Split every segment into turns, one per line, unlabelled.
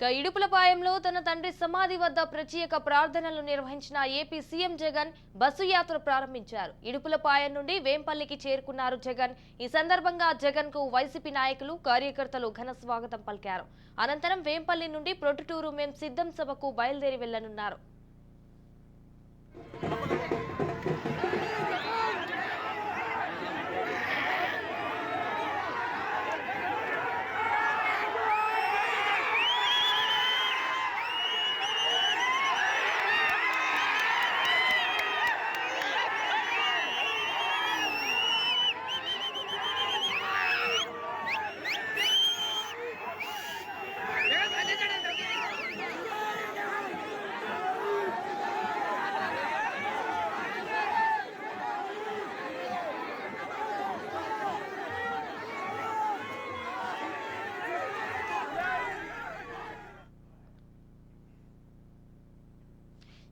ఇక ఇడుపులపాయంలో తన తండ్రి సమాధి వద్ద ప్రత్యేక ప్రార్థనలు నిర్వహించిన ఏపీ సీఎం జగన్ బస్సు యాత్ర ప్రారంభించారు. ఇడుపులపాయం నుండి వేంపల్లికి చేరుకున్నారు జగన్. ఈ సందర్భంగా జగన్కు వైసీపీ నాయకులు కార్యకర్తలు ఘన స్వాగతం పలికారు. అనంతరం వేంపల్లి నుండి ప్రొట్టుటూరు మేం సిద్ధం సభకు బయలుదేరి వెళ్ళనున్నారు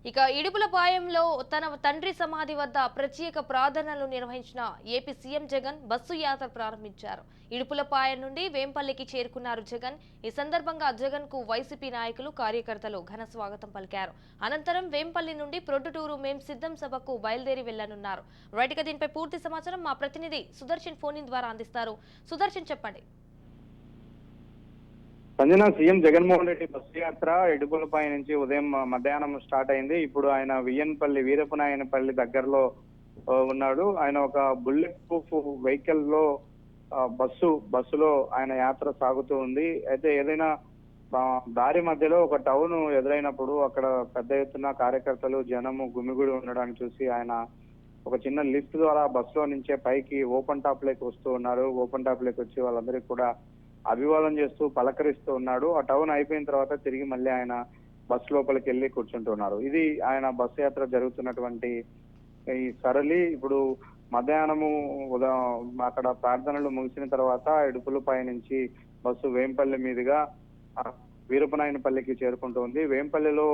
ఇక ఇడుపులపాయంలో తన తండ్రి సమాధి వద్ద ప్రత్యేక ప్రార్థనలు నిర్వహించిన ఏపీ సీఎం జగన్ బస్సు యాత్ర ప్రారంభించారు. ఇడుపులపాయం నుండి వేంపల్లికి చేరుకున్నారు జగన్. ఈ సందర్భంగా జగన్కు వైసీపీ నాయకులు కార్యకర్తలు ఘన స్వాగతం పలికారు. అనంతరం వేంపల్లి నుండి ప్రొడ్డుటూరు మేం సిద్ధం సభకు బయలుదేరి వెళ్ళనున్నారు రైట్గా దీనిపై పూర్తి సమాచారం మా ప్రతినిధి సుదర్శన్ ఫోన్ ద్వారా అందిస్తారు. సుదర్శన్ చెప్పండి.
సంజన సీఎం జగన్మోహన్ రెడ్డి బస్సు యాత్ర ఎడుపులపై నుంచి ఉదయం మధ్యాహ్నం స్టార్ట్ అయింది. ఇప్పుడు ఆయన వియ్యన్పల్లి వీరపనాయనపల్లి దగ్గరలో ఉన్నాడు. ఆయన ఒక బుల్లెట్ ప్రూఫ్ వెహికల్లో బస్సు బస్సులో ఆయన యాత్ర సాగుతూ ఉంది. అయితే ఏదైనా దారి మధ్యలో ఒక టౌన్ ఎదురైనప్పుడు అక్కడ పెద్ద ఎత్తున కార్యకర్తలు జనము గుమిగుడి ఉండడాన్ని చూసి ఆయన ఒక చిన్న లిఫ్ట్ ద్వారా బస్సులో నుంచే పైకి ఓపెన్ టాప్ లేకి వస్తూ ఉన్నారు. ఓపెన్ టాప్ లేకి వచ్చి వాళ్ళందరికీ కూడా అభివాదం చేస్తూ పలకరిస్తూ ఉన్నాడు. ఆ టౌన్ అయిపోయిన తర్వాత తిరిగి మళ్ళీ ఆయన బస్ లోపలికి వెళ్ళి కూర్చుంటున్నారు ఇది ఆయన బస్సు యాత్ర జరుగుతున్నటువంటి ఈ సరళి. ఇప్పుడు మధ్యాహ్నము ఉదా అక్కడ ప్రార్థనలు ముగిసిన తర్వాత ఇడుపులపై నుంచి బస్సు వేంపల్లి మీదుగా ఆ, వీరపనాయనపల్లికి చేరుకుంటుంది వేంపల్లిలో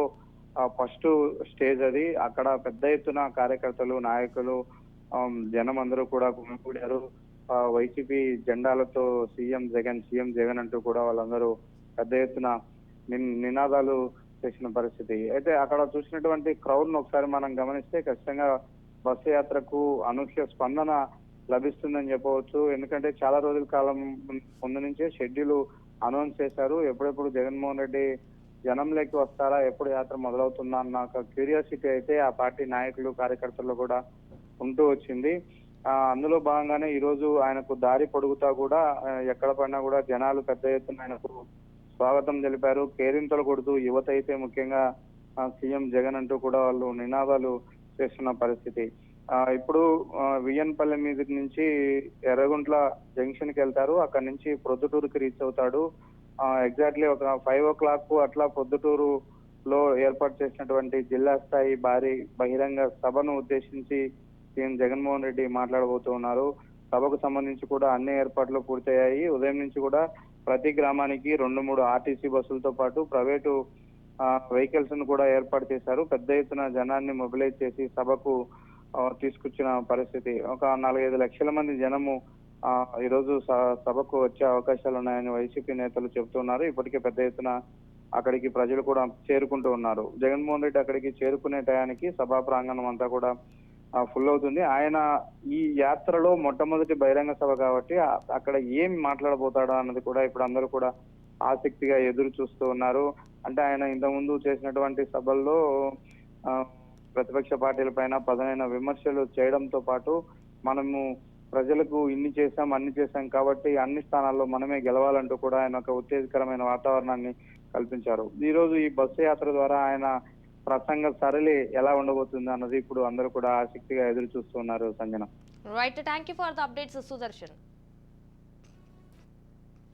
ఫస్ట్ స్టేజ్ అది. అక్కడ పెద్ద ఎత్తున కార్యకర్తలు నాయకులు జనం అందరూ కూడా గుమికూడారు వైసీపీ జెండాలతో సీఎం జగన్ సీఎం జగన్ అంటూ కూడా వాళ్ళందరూ పెద్ద ఎత్తున నిన్- నినాదాలు చేసిన పరిస్థితి. అయితే అక్కడ చూసినటువంటి క్రౌడ్ను ఒకసారి మనం గమనిస్తే ఖచ్చితంగా బస్సు యాత్రకు అనూహ్య స్పందన లభిస్తుందని చెప్పవచ్చు. ఎందుకంటే చాలా రోజుల కాలం ముందు నుంచే షెడ్యూల్ అనౌన్స్ చేశారు. ఎప్పుడెప్పుడు జగన్మోహన్ రెడ్డి జనంలోకి వస్తారా ఎప్పుడు యాత్ర మొదలవుతుందా అన్న ఒక క్యూరియాసిటీ అయితే ఆ పార్టీ నాయకులు కార్యకర్తల్లో కూడా ఉంటూ వచ్చింది. అందులో భాగంగానే ఈ రోజు ఆయనకు దారి పొడుగుతా కూడా ఎక్కడ పడినా కూడా జనాలు పెద్ద ఎత్తున ఆయనకు స్వాగతం తెలిపారు. కేరింతలు కొడుతూ యువత అయితే ముఖ్యంగా సీఎం జగన్ అంటూ కూడా వాళ్ళు నినాదాలు చేస్తున్న పరిస్థితి. ఇప్పుడు ఆ, మీద నుంచి ఎర్రగుంట్ల జంక్షన్కి వెళ్తారు. అక్కడ నుంచి ప్రొద్దుటూరుకి రీచ్ అవుతాడు. ఎగ్జాక్ట్లీ ఒక ఫైవ్ ఓ క్లాక్ అట్లా ప్రొద్దుటూరు లో ఏర్పాటు చేసినటువంటి జిల్లా స్థాయి భారీ బహిరంగ సభను ఉద్దేశించి సీఎం జగన్మోహన్ రెడ్డి మాట్లాడబోతూ ఉన్నారు. సభకు సంబంధించి కూడా అన్ని ఏర్పాట్లు పూర్తయ్యాయి. ఉదయం నుంచి కూడా ప్రతి గ్రామానికి రెండు మూడు ఆర్టీసీ బస్సులతో పాటు ప్రైవేటు వెహికల్స్ను కూడా ఏర్పాటు చేశారు. పెద్ద ఎత్తున జనాన్ని మొబిలైజ్ చేసి సభకు తీసుకొచ్చిన పరిస్థితి. ఒక నాలుగైదు లక్షల మంది జనము ఈరోజు స- సభకు వచ్చే అవకాశాలు ఉన్నాయని వైసీపీ నేతలు చెబుతున్నారు. ఇప్పటికే పెద్ద ఎత్తున అక్కడికి ప్రజలు కూడా చేరుకుంటూ ఉన్నారు. జగన్మోహన్ రెడ్డి అక్కడికి చేరుకునే టయానికి సభా ప్రాంగణం అంతా కూడా ఫుల్ అవుతుంది. ఆయన ఈ యాత్రలో మొట్టమొదటి బహిరంగ సభ కాబట్టి అక్కడ ఏం మాట్లాడబోతాడా అన్నది కూడా ఇప్పుడు అందరూ కూడా ఆసక్తిగా ఎదురు చూస్తూ ఉన్నారు. అంటే ఆయన ఇంతకుముందు చేసినటువంటి సభల్లో ప్రతిపక్ష పార్టీల పైన పదనైన విమర్శలు చేయడంతో పాటు మనము ప్రజలకు ఇన్ని చేశాం అన్ని చేశాం కాబట్టి అన్ని స్థానాల్లో మనమే గెలవాలంటూ కూడా ఆయన ఒక ఉత్తేజకరమైన వాతావరణాన్ని కల్పించారు. ఈ రోజు ఈ బస్సు యాత్ర ద్వారా ఆయన ప్రసంగ సరళి ఎలా ఉండబోతుంది అన్నది ఇప్పుడు అందరూ కూడా ఆసక్తిగా ఎదురు చూస్తున్నారు Sanjana.
Right thank you for the updates Sudarshan.